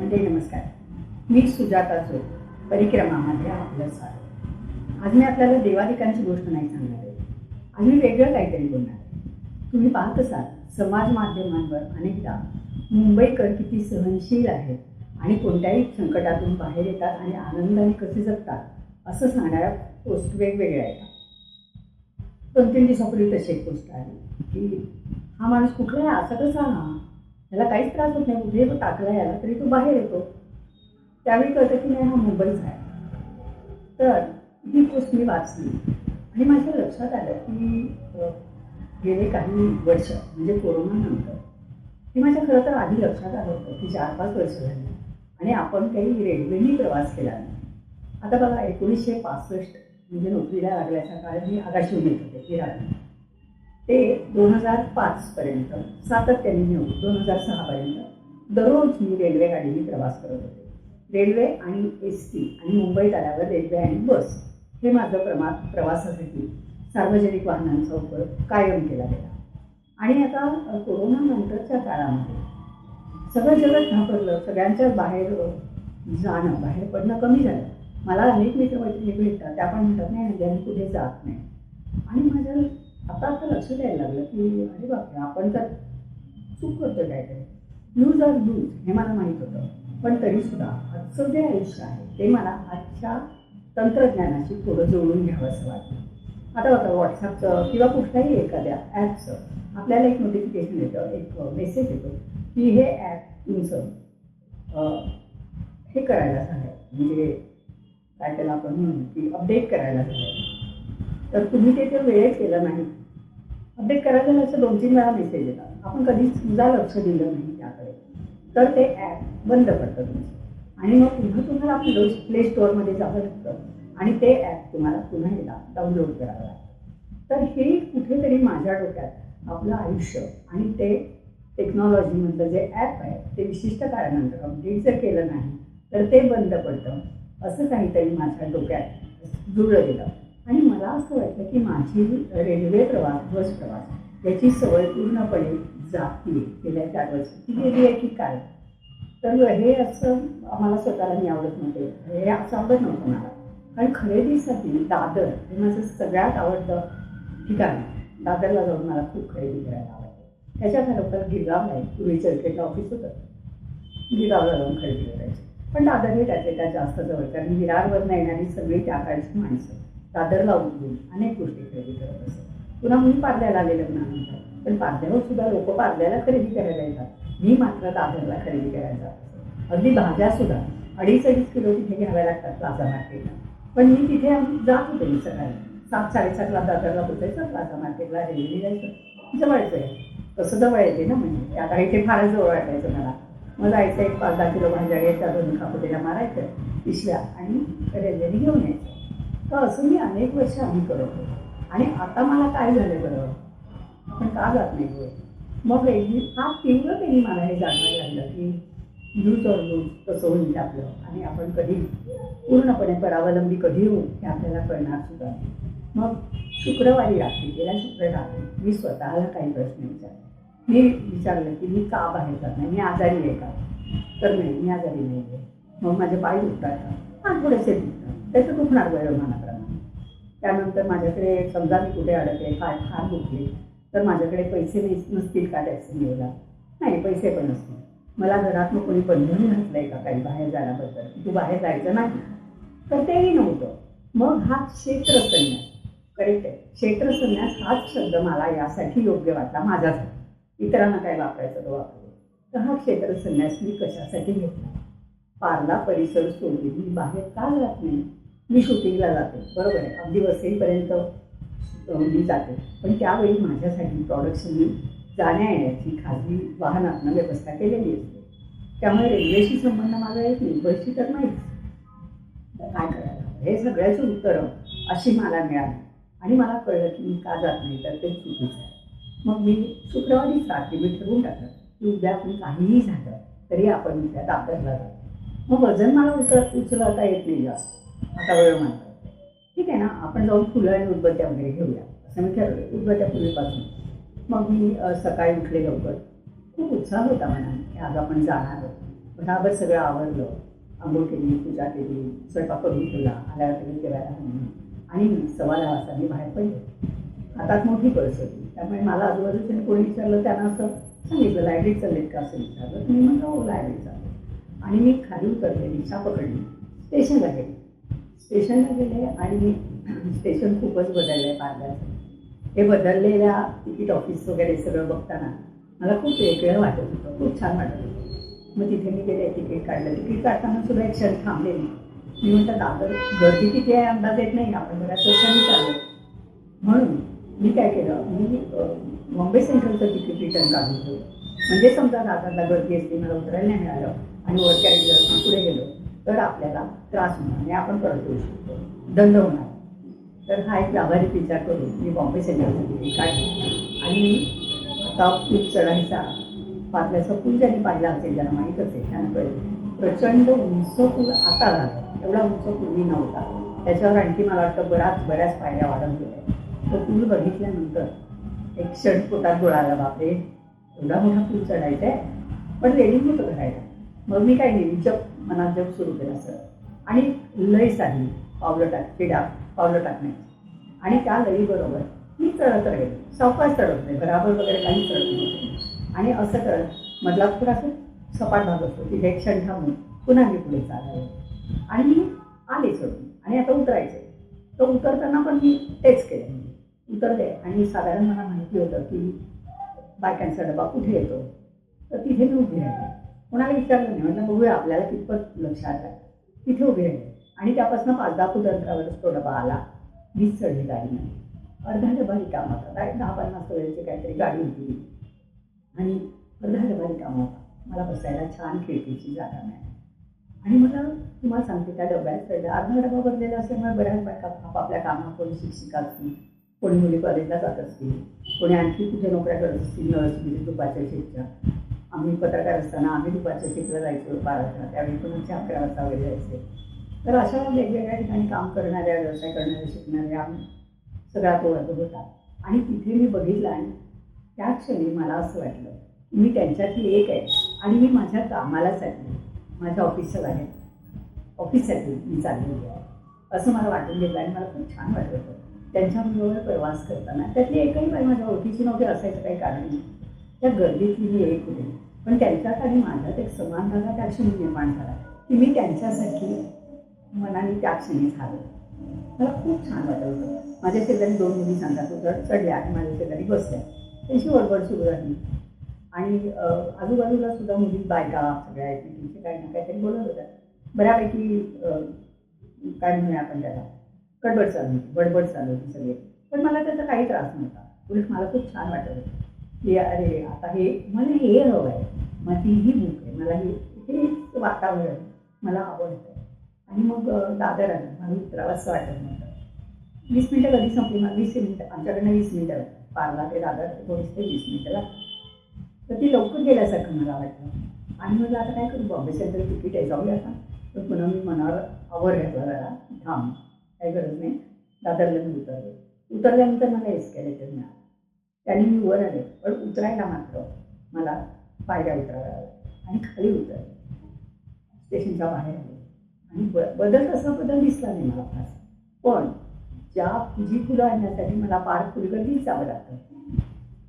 म्हणजे नमस्कार. मी सुजाता चोर परिक्रमामध्ये आपलं स्वागत. आज मी आपल्याला देवाधिकांची गोष्ट नाही सांगणार आहे. आज मी वेगळं काहीतरी बोलणार आहे. तुम्ही पाहत असाल समाज माध्यमांवर अनेकदा मुंबईकर किती सहनशील आहेत आणि कोणत्याही संकटातून बाहेर येतात आणि आनंदाने कसे जगतात असं सांगणाऱ्या पोस्ट वेगवेगळ्या आहेत. दोन तीन दिवसापूर्वी तशी एक पोस्ट आली की हा माणूस कुठला आहे? असा कसा हा? याला काहीच त्रास होत नाही. उभे तो टाकला याला तरी तो बाहेर येतो. त्यावेळी कळतं की नाही हा मुंबईचा आहे. तर ही पोस्ट मी वाचली. आणि माझ्या लक्षात आलं की गेले काही वर्ष म्हणजे कोरोनानंतर हे माझ्या खरं तर आधी लक्षात आलं होतं की चार पाच वर्ष झाली. आणि आपण काही रेल्वेनी प्रवास केला नाही. आता बघा एकोणीसशे पासष्ट म्हणजे नोकरीला लागल्याच्या काळात मी आकाशवाणी येत होते विराट ते दोन हजार पाचपर्यंत सातत्याने घेऊन दोन हजार सहापर्यंत दररोज मी रेल्वे गाडीने प्रवास करत होते. रेल्वे आणि एस टी आणि मुंबईत आल्यावर रेल्वे आणि बस हे माझं प्रमा प्रवासासाठी सार्वजनिक वाहनांचा उपयोग कायम केला गेला. आणि आता कोरोनानंतरच्या काळामध्ये सगळं जगत घाबरलं सगळ्यांच्या बाहेर जाणं बाहेर पडणं कमी झालं. मला अनेक मित्रमैत्रिणी भेटतात त्या पण म्हणतात नाही म्हणजे कुठे जात नाही. आणि माझ्या आता आता लक्षात यायला लागलं की अरे बापरे आपण तर चूक करतो काहीतरी. यूज आर लूज हे मला माहीत होतं. पण तरीसुद्धा आजचं जे आयुष्य आहे ते मला आजच्या तंत्रज्ञानाशी थोडं जोडून घ्यावंसं वाटतं. आता बघा व्हॉट्सअपचं किंवा कुठल्याही एखाद्या ॲपचं आपल्याला एक नोटिफिकेशन येतं एक मेसेज येतो की हे ॲप तुमचं हे करायला झालं म्हणजे काय त्याला आपण म्हणू की अपडेट करायला झालं तर तुम्ही ते जर वेळेत केलं नाही अपडेट करायचं झालं असं दोन तीन वेळा मेसेज येतात. आपण कधीच सुद्धा लक्ष दिलं नाही त्याकडे. तर ते ॲप बंद पडतं तुमचं. आणि मग पुन्हा तुम्हाला आपलं प्ले स्टोअरमध्ये जावं लागतं. आणि ते ॲप तुम्हाला पुन्हा एकदा डाउनलोड करावं लागतं. तर हे कुठेतरी माझ्या डोक्यात आपलं आयुष्य आणि ते टेक्नॉलॉजीमधलं जे ॲप आहे ते विशिष्ट काळानंतर अपडेट जर केलं नाही तर ते बंद पडतं. असं काहीतरी माझ्या डोक्यात जुळलं गेलं. आणि मला असं वाटतं की माझी रेल्वे प्रवास बस प्रवास याची सवय पूर्णपणे जाती गेल्या चार वर्ष ती गेली आहे की काय? तर हे असं आम्हाला स्वतःला मी आवडत नव्हते. हे असं आवडत नव्हतं मला. कारण खरेदीसाठी दादर हे माझं सगळ्यात आवडतं ठिकाण आहे. दादरला जाऊन मला खूप खरेदी करायला आवडते. त्याच्या खरोखर गिरगाव आहे. पूर्वी चर्चेचं ऑफिस होतं. गिरगावला जाऊन खरेदी करायची. पण दादर हे त्याचे त्या जास्त जवळ कारण विरारवरनं येणारी सगळी त्या काळची माणसं. दादर लावून घेऊन अनेक गोष्टी खरेदी करत असत पुन्हा मी पारद्याला आले लग्नानंतर पण पारद्यावर सुद्धा लोक पारद्याला खरेदी करायला येतात. मी मात्र दादरला खरेदी करायला जात अगदी भाज्या सुद्धा अडीच अडीच किलो तिथे घ्याव्या लागतात प्लाझा मार्केटला पण मी तिथे जात होते मी सकाळी. सात साडेसातला दादरला पोचायचं प्लाझा मार्केटला रेल्वेने जायचं. जवळचं आहे. तसं जवळ येते ना म्हणजे. आता इथे फारच जवळ वाटायचं मला. मग जायचं एक पाच दहा किलो भाज्या घ्यायच्या दोन खापोटीला मारायचं पिशव्या आणि रेल्वेने घेऊन यायचं. तर असं मी अनेक वर्ष आम्ही करत होतो. आणि आता मला काय झालं बरं? आपण का जात नाही मग रेल्वे हा तीव्रतेने मला हे जाणवायला लागलं की लूज और कसं होईल आपलं. आणि आपण कधी पूर्णपणे परावलंबी कधी होऊ हे आपल्याला कळणार सुद्धा मग शुक्रवारी रात्री गेल्या शुक्र रात्री मी स्वतःला काही प्रश्न विचारले. मी विचारलं की मी का बाहेर जात नाही? मी आजारी आहे का? तर नाही मी आजारी नाही आहे. मग माझे पाय दुखतात का? हा थोडेसे दुखतात. त्याचं दुखणार वयोमानाप्रमाणे त्यानंतर माझ्याकडे समजा मी कुठे अडकले काय फार दुखले तर माझ्याकडे पैसे नसतील का टॅक्सी घ्यायला? नाही पैसे पण नसतील. मला घरात मग कोणी बंधन घातलं आहे का काही बाहेर जाण्याबद्दल? तू बाहेर जायचं नाही. तर तेही नव्हतं. मग हा क्षेत्र संन्यास करेक्ट आहे. क्षेत्र संन्यास हाच शब्द मला यासाठी योग्य वाटला माझ्यासाठी. इतरांना काय वापरायचं तो वापरतो. तर हा क्षेत्र संन्यास मी कशासाठी घेतला? पारला परिसर सोडून मी बाहेर का जात नाही? मी शूटिंगला जाते. बरोबर आहे. अगदी वसईपर्यंत मी जाते. पण त्यावेळी माझ्यासाठी प्रॉडक्शननी जाण्या येण्याची खाजगी वाहनातनं व्यवस्था केलेली असते. त्यामुळे रेल्वेशी संबंध माझा येत नाही बसची तर नाहीच. काय करायला हे सगळ्याचं उत्तरं अशी मला मिळाली. आणि मला कळलं की मी का जात नाही तर ते चुकीचं आहे. मग मी शुक्रवारीच रात्री मी ठरवून टाकलं की उद्या आपण काहीही झालं तरी आपण उद्या दादरला जातो मग वजन मला उचल उचलता येत नाही जास्त. आता वेळ म्हणतात ठीक आहे ना? आपण जाऊन फुलं आणि उदबत्त्या वगैरे घेऊया. असं मी ठरवलं उदबत्त्या पूर्वीपासून. मग मी सकाळी उठले लवकर. खूप उत्साह होता म्हणा की आज आपण जाणार आहोत. बराबर सगळं आवरलं. आंघोळ केली पूजा केली स्वयंपाक करून ठेवला आल्यावर तरी जेवायला आणि सव्वा दहा वाजता मी बाहेर पडले. हातात मोठी पर्स होती. त्यामुळे मला आजूबाजूच्या कोणी विचारलं त्यांना असं सांगितलं लायब्ररीत चाललेत का? असं विचारलं. तुम्ही म्हणलं हो लायब्ररीत चाललं आणि मी खाली उतरले रिक्षा पकडली स्टेशनला गेले. स्टेशनला गेले आणि स्टेशन खूपच बदललं आहे पारल्याचं हे बदललेल्या तिकीट ऑफिस वगैरे सगळं बघताना मला खूप वेगळं वाटत होतं. खूप छान वाटत होतं. मग तिथे मी गेले तिकीट काढलं. तिकीट काढताना सुद्धा एक क्षण थांबले मी. मी म्हटलं दादर गर्दी किती आहे अंदाज येत नाही. आपण बऱ्याच वर्षांनी चाललो म्हणून मी काय केलं? मी बॉम्बे मुंबई सेंट्रलचं तिकीट रिटर्न काढून ठेवलं म्हणजे समजा दादरला गर्दी असली मला उतरायला नाही मिळालं आणि वरच्या कॅरेज पुढे गेलो. तर आपल्याला त्रास होणार आणि आपण परत येऊ शकतो. दंड होणार तर हा एक व्यावहारिक विचार करून मी बॉम्बे सेंट्रलचं तिकीट आणि आता खूप चढायचा पातल्याचा पूल ज्यांनी पाहिला असेल ज्यांना माहीतच आहे त्यांना कळेल. प्रचंड उंच पूल आता झाला. एवढा उंच पूर्वी नव्हता. त्याच्यावर आणखी मला वाटतं बराच बऱ्याच पायऱ्या वाढत गेल्या तो पूल बघितल्यानंतर एक क्षण पोटात गोळाला बापरे एवढा मोठा पूल चढायचा आहे. पण रेडी होतं करायला मग मी काय केली? जप मनात जग सुरू केला सर आणि लय साधली पावलं टाक पिढा पावलं टाकण्याची आणि त्या लईबरोबर मी चढत राहिले. सावकाश चढत नाही बराबर वगैरे काही चढत नव्हते आणि असं करत मधला थोडासा सपाट भाग असतो. तिथे एक क्षण थांबून पुन्हा मी पुढे चालावे आणि मी आले सोडून. आणि आता उतरायचे तर उतरताना पण मी तेच केलं. उतरले आणि साधारण मला माहिती होतं की बायकांचा डबा कुठे येतो? तर तिथे मी उभी राहिले. कोणाला विचारलं नाही. म्हटलं बघूया आपल्याला कितपत लक्षात आहे. तिथे उभी राहिले. आणि त्यापासून पाच दहा फूट अंतरावरच तो डबा आला. मीच चढली गाडीमध्ये अर्धा डबा रिकामा होता काय दहा पन्नास वेळेची काहीतरी गाडी होती आणि अर्धा डबा रिकामा होता मला बसायला छान खिडकीची जागा मिळाली. आणि मला तुम्हाला सांगते त्या डब्यात चढलं. अर्धा डबा भरलेला असल्यामुळे बऱ्याच बायका आपापल्या कामात कोणी शिक्षिका असतील कोणी मुली कॉलेजला जात असतील कोणी आणखी कुठे नोकऱ्या करत असतील नर्स म्हणजे दुपारच्या शिफ्टच्या. आम्ही पत्रकार असताना आम्ही दुपारच्या शिफ्टला जायचो बाराच्या. त्यावेळी कोणाचे अकरा वाजता वगैरे जायचे. तर अशा वेगवेगळ्या ठिकाणी काम करणाऱ्या व्यवसाय करणाऱ्या शिकणाऱ्या आम्ही सगळा तो वर्ग होता. आणि तिथे मी बघितलं आणि त्या क्षणी मला असं वाटलं मी त्यांच्यातली एक आहे आणि मी माझ्या कामालासाठी माझ्या ऑफिसच्या बाहेर. ऑफिससाठी मी चाललेली आहे. असं मला वाटून गेलं आणि मला खूप छान वाटत होतं. त्यांच्याबरोबर प्रवास करताना. त्यातली एकही बाई माझ्या ओळखीची नव्हती असायचं काही कारण नाही. त्या गर्दीतली मी एक होते. पण त्यांच्यात आणि माझ्यात एक समानता त्या क्षणी निर्माण झाला. की मी त्यांच्यासाठी मनाने त्या क्षणी झालं. मला खूप छान वाटत होतं. माझ्या शेजारी दोन मुली सांगतात होतं चढल्या आणि माझ्या शेजारी बसल्या त्यांची वडबड सुरू झाली. आणि आजूबाजूला सुद्धा मुली बायका सगळ्या एकमेकींचे काही ना काहीतरी बोलत होत्या. बऱ्यापैकी काय म्हणूया आपण त्याला? गडबड चालू होती बडबड चालू होती सगळे. पण मला त्याचा काही त्रास नव्हता. उलट मला खूप छान वाटत होतं. की अरे आता हे मला हे हवं आहे मग ती ही बुक आहे. मला हे हे वातावरण मला आवडतं. आणि मग दादर आलं मला उतरावंसं वाटत नव्हतं. वीस मिनटं कधी संपली? मग वीस मिनटं. आमच्याकडनं वीस मिनटं. पारला ते दादर एकोणीस ते वीस मिनटं लागतात. तर ती लवकर गेल्यासारखं मला वाटलं. आणि मग आता काय करू? बॉम्बे सेंट्रल तिकीट आहे. जाऊया आता. तर पुन्हा मी मनावर आवर घ्यायला जरा थांब. काही गरज नाही. दादरला मी उतरले. उतरल्यानंतर मला एस्केलेटर मिळालं. त्याने मी वर आले. पण उतरायला मात्र मला पायऱ्या उतराव्या आणि खाली उतरले स्टेशनच्या बाहेर आले. आणि ब बदल तसा बदल दिसला नाही मला फार पण ज्या जी फुलं आणण्यासाठी मला पार फुलगर्दीच जावं लागतं.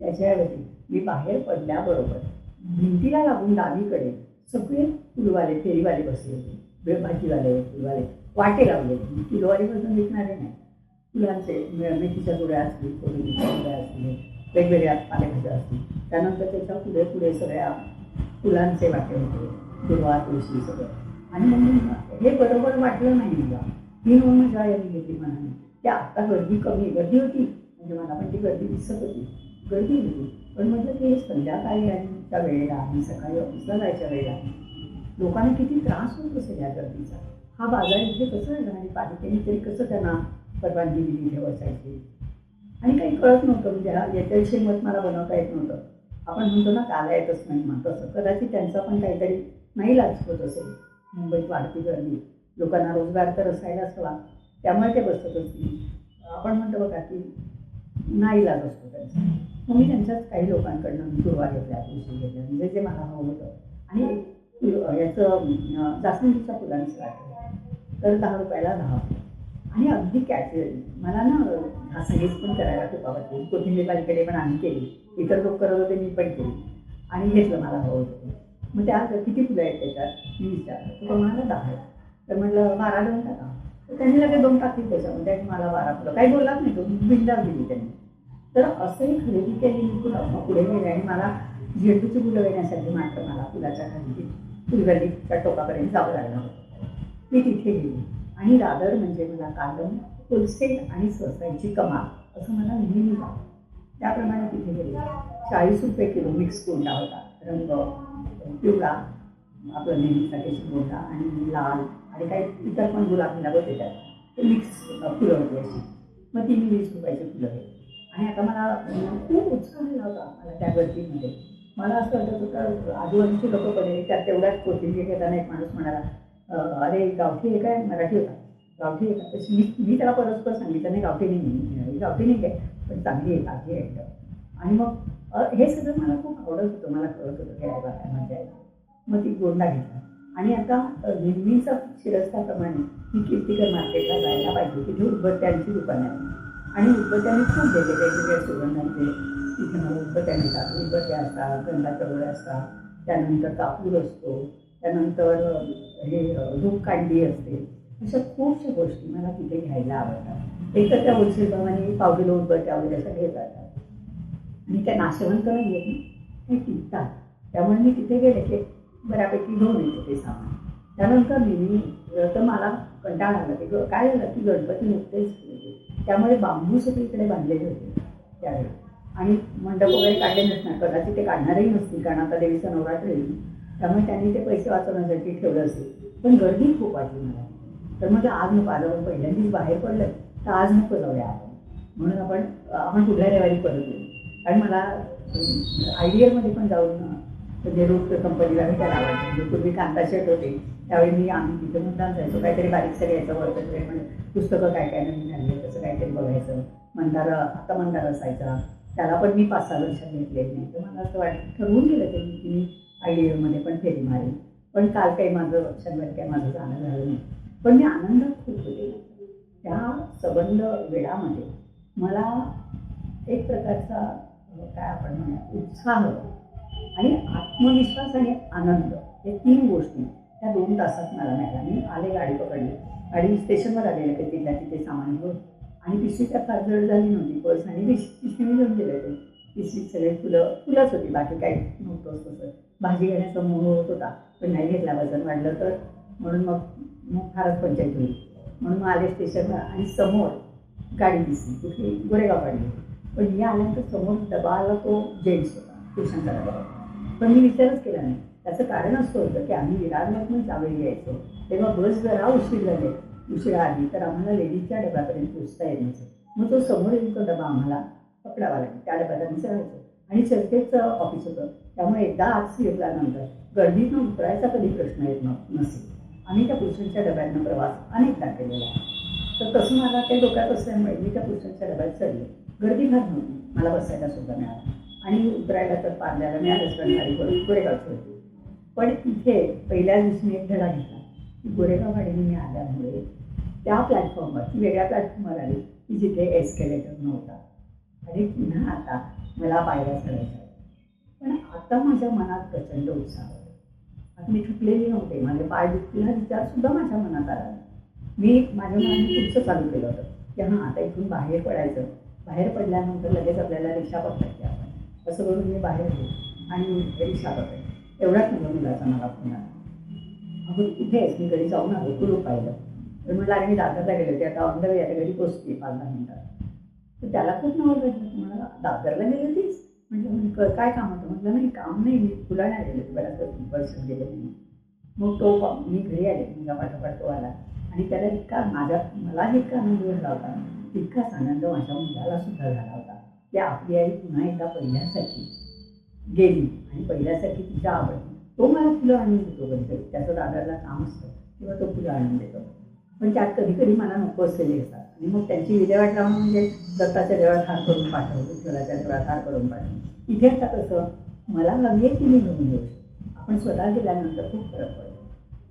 त्याच्याऐवजी मी बाहेर पडल्याबरोबर भिंतीला लागून डावीकडे सगळे फुलवाले फेरीवाले बसले होते. वे- भाजीवाले फुलवाले वाटे लावले फुलवाले बसून विकणारे नाही. फुलांचे मेथीच्या जुड्या असतील कोबीच्या जुड्या असतील वेगवेगळ्या पालेभाज्या असतील. त्यानंतर त्याच्या पुढे पुढे सगळ्या फुलांचे वाटे होते दुर्वा तुळशी सगळं. आणि मग हे बरोबर वाटलं नाही मला. मी म्हणून मजा यावी घेतली म्हणाली. की आता गर्दी कमी गर्दी होती. म्हणजे मला पण ती गर्दी दिसत होती. गर्दी होती. पण म्हणजे ते संध्याकाळी आणि त्या वेळेला आणि सकाळी ऑफिसला जायच्या वेळेला लोकांना किती त्रास होत असेल या गर्दीचा. हा बाजार इथे कसं आहे आणि पालिकेने तरी कसं त्यांना परवानगी दिली इथे बसायची? आणि काही कळत नव्हतं. म्हणजे हा याच्याविषयी मत मला बनवता येत नव्हतं. आपण म्हणतो ना काला येतच नाही मग. तसं कदाचित त्यांचा पण काहीतरी नाही लाज होत असेल. मुंबईत वाढती गर्दी. लोकांना रोजगार तर असायलाच हवा. त्यामुळे ते बसत असतील आपण म्हणतो बघा की नाही लाज असतो त्यांचा. मग मी त्यांच्याच काही लोकांकडनं दुर्वा घेतल्या दिवशी घेतल्या. म्हणजे जे मला हवं होतं. आणि याचं जास्वंदीच्या फुलांचं वाटलं. तर दहा रुपयाला दहा. फुलं आणि अगदी कॅज्युअल मला ना घासाघीस पण करायला खूप आवडते. कोथिंबीर बालीकडे पण आम्ही केली. इतर लोक करत होते मी पण केली. आणि घेतलं मला हवं होतं मग त्या किती फुलं आहेत त्याच्यात? मी विचारलं तर तो दहा तर म्हटलं बारा दोन टाका. तर त्यांनी लगेच दोन टाकली त्याच्यामध्ये म्हणजे मला बारा फुलं. काही बोललाच नाही तो. बिंदास दिली त्यांनी. तर असंही खरेदी केली मी फुलं. मग पुढे गेले आणि मला झेंडूची फुलं येण्यासाठी मात्र मला फुलाच्या खाली फुलगल्लीच्या टोकापर्यंत जावं लागलं. होतं मी तिथे गेली. आणि रादर म्हणजे मला कालम फुलसेट आणि स्वस्तांची कमाल असं मला नेहमी लागतं त्याप्रमाणे तिथे गेले. चाळीस रुपये किलो मिक्स कोंडा होता. रंग पिवळा आपलं केशर होता आणि लाल आणि काही इतर पण गुलाबी लागत येतात. ते मिक्स फुलं होती अशी. मग ती मी वीस रुपयाची फुलं घेतली. आणि आता मला खूप उत्साह होता मला त्या गर्दीमध्ये. मला असं वाटत होतं आजूबाजूची लोक पडले त्यात तेवढ्याच कोथिंबीर घेताना एक माणूस म्हणाला अरे गावठी आहे काय? मराठी होता गावठी आहे तशी मी मी त्याला परस्पर सांगितलं नाही गावठी नाही गावठी नाही आहे पण चांगली आहे ताजी आहे. आणि मग हे सगळं मला खूप आवडत होतं मला कळत होतं की बाबा काय मजा मग ती गोंडा घेतला. आणि आता नेहमीचा शिरस्ताप्रमाणे मी कीर्तीकर मार्केटला जायला पाहिजे तिथे उदबत्त्यांची दुकानं आहे. आणि उदबत्त्याने खूप गेले वेगवेगळ्या सुगंधांचे. तिथे मला उदबत्त्या मिळतात उदबत्त्या असतात गंधाच्या गोळ्या असतात त्यानंतर कापूर असतो त्यानंतर हे धूप काढली असते. अशा खूपशा गोष्टी मला तिथे घ्यायला आवडतात. एक तर त्या होलसेल प्रमाणे पावकिलो त्या वगैरे असं घेत जातात आणि त्या नाशवंत नाही आहे ना टिकतात. त्यामुळे मी तिथे गेले की बऱ्यापैकी घेऊन येते ते सामान. त्यानंतर मी तर मला कंटाळा आला की ग- काय झालं की गणपती नुकतेच होते त्यामुळे बांबू सगळीकडे बांधलेले होते त्यावेळी. आणि मंडप वगैरे काढले नसणार कदाचित ते काढणारही नसतील कारण आता देवीचं नवरात्र येईल त्यामुळे त्यांनी ते पैसे वाचवण्यासाठी ठेवलं असेल पण गर्दी खूप वाटली मला. तर म्हटलं आज नको आलं पहिल्यांदाच बाहेर पडलं तर आज नको जाऊया आपण. म्हणून आपण आपण कुठल्या रविवारी परत येऊ? कारण मला आयडियलमध्ये पण जाऊन म्हणजे रोड कंपनीला भेटायला आवडतं म्हणजे पूर्वी कांदा शेट होते. त्यावेळी मी आम्ही तिथे मुद्दाम जायचो. काहीतरी बारीकसं घ्यायचं वरतं तरी म्हणजे पुस्तकं काय काय नवीन झाली तसं काहीतरी बघायचं. मंदार आता मंदार असायचा. त्याला पण मी पाच सहा वर्षात घेतलेली नाही. तर मला असं वाटतं ठरवून गेलं त्यांनी की मी आयडियलमध्ये पण फेरी मारेन. पण काल काही माझं शनिवारी काही माझं जाणं झालं नाही. पण मी आनंदात खूप होते. त्या सबंध वेळामध्ये मला एक प्रकारचा काय आपण म्हणूया उत्साह आणि आत्मविश्वास आणि आनंद हे तीन गोष्टी त्या दोन तासात मला मिळाल्या. मी आले गाडी पकडली. गाडी स्टेशनवर आलेले ते तिथल्या तिथे सामान घेऊन. आणि पिशवी त्या फार जड झाली नव्हती. पर्स आणि पिश पिशवी घेऊन गेले होते. पिशवीत सगळे फुलं फुलंच होती. बाकी काही नव्हतं तसं भाजी घेण्याचा मोह होत होता. पण नाही घेतला वजन वाढलं तर. म्हणून मग मग फारच पंचायत होईल. म्हणून मग आले स्टेशनला आणि समोर गाडी दिसली. कुठली? गोरेगाव गाडी. पण मी आल्यानंतर समोर डबाला तो जेंट्स होता ट्युशनचा डबा पण मी विचारच केला नाही. त्याचं कारण असं होतं की आम्ही विरारमधून त्यावेळी यायचो तेव्हा बस जरा उशीर झाले. उशिरा आली तर आम्हाला लेडीजच्या डब्यापर्यंत पोचता येत नसेल मग तो समोर येऊन तो डबा आम्हाला पकडावा लागेल. त्या डब्यात आम्ही चढायचो. आणि चर्चेचं ऑफिस होतं. त्यामुळे एकदा आज फिरल्यानंतर गर्दीतून उतरायचा कधी प्रश्न येत न नसेल. आम्ही त्या पुरुषांच्या डब्यांना प्रवास अनेकदा केलेला आहे. तर तसं मला ते डोक्यात असल्यामुळे मी त्या पुरुषांच्या डब्यात चढले. गर्दी घात नव्हती मला बसायला सुद्धा मिळालं आणि उतरायला तर पार्ल्याला मिळालंच पण गाडी करून गोरेगावची होती पण तिथे पहिल्या दिवशी मी एक धडा घेतला. की गोरेगाव गाडीने मी आल्यामुळे त्या प्लॅटफॉर्मवर ती वेगळ्या प्लॅटफॉर्मवर आली की जिथे एस्केलेटर नव्हता. अरे पुन्हा आता मला पायऱ्या चढायच्या पण आता माझ्या मनात प्रचंड उत्साह होता. आता मी थकलेली नव्हते. माझे पाय दुखतील हा विचार सुद्धा माझ्या मनात आला मी माझ्या मनाने पुढचं चालू केलं होतं की हां आता इथून बाहेर पडायचं. बाहेर पडल्यानंतर लगेच आपल्याला रिक्षा पकडायची आपण. असं करून मी बाहेर गेले आणि रिक्षा पकडली. एवढाच माझ्या मुलाचा मला फोन आला. अगं कुठे आहेस? मी घरी जाऊन आलो. कुलूप पाहिलं. तर म्हटलं अरे मी दादरला गेले होते. आता ऑन द वे आता घरी पोचते. पाच दहा मिनिटात. त्याला खूप नवल भेटलं मला दादरला गेली होतीस म्हटलं म्हणजे क- काय काम होतं? म्हटलं नाही काम नाही. मी फुलाने आलेले. होते बऱ्याच वर्ष गेले नाही. मग तो मी घरी आले. माझ्या पाठोपाठ तो आला. आणि त्याला इतका माझ्या मला इतका आनंद झाला होता. तितकाच आनंद माझ्या मुलाला सुद्धा झाला होता. की आपली आई पुन्हा एकदा पहिल्यासाठी गेली. आणि पहिल्यासाठी तिच्या आवडली तो मला फुलं आणून देतो कधीतरी त्याचं दादाला काम असतं. किंवा तो फुलं आणून देतो. पण त्यात कधी कधी मला नको असलेले असतात. आणि मग त्यांची विल्हेवाट लावून म्हणजे दत्ताच्या देवळात हार करून पाठवतो विठ्ठलाच्या देवळात हार करून पाठव इथे आता कसं मला हवी की मी घेऊन येऊ. शकतो आपण स्वतः गेल्यानंतर खूप फरक पडतो.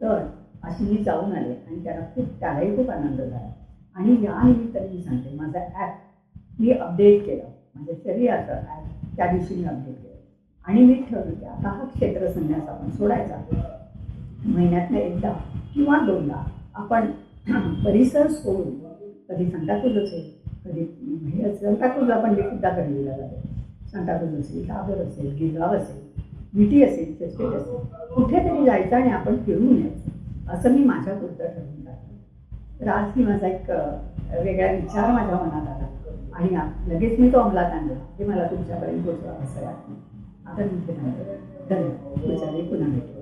तर अशी मी जाऊन आले आणि त्याला खूप त्यालाही खूप आनंद झाला. आणि या निमित्ताने मी सांगते माझा ॲप मी अपडेट केलं. म्हणजे शरीराचं ॲप त्या दिवशी मी अपडेट केलं. आणि मी ठरवलं की आता हा क्षेत्र संन्यास आपण सोडायचा. महिन्यातनं एकदा किंवा दोनदा आपण परिसर सोडून कधी सांताक्रूज असेल कधी हे सांताक्रूजला पण मी सुद्धा घडलेला जाते. सांताक्रूज असेल दादर असेल गिरगाव असेल विटी असेल चेस्टेट असेल कुठेतरी जायचं आणि आपण फिरून यायचं. असं मी माझ्या पुरतं ठरवून जातो तर आज मी माझा एक वेगळा विचार माझ्या मनात आला. आणि लगेच मी तो अंमलात आणला. हे मला तुमच्यापर्यंत पोचवा असं वाटतं. आता मी इथे धन्यवाद. पुढच्या पुन्हा भेटू.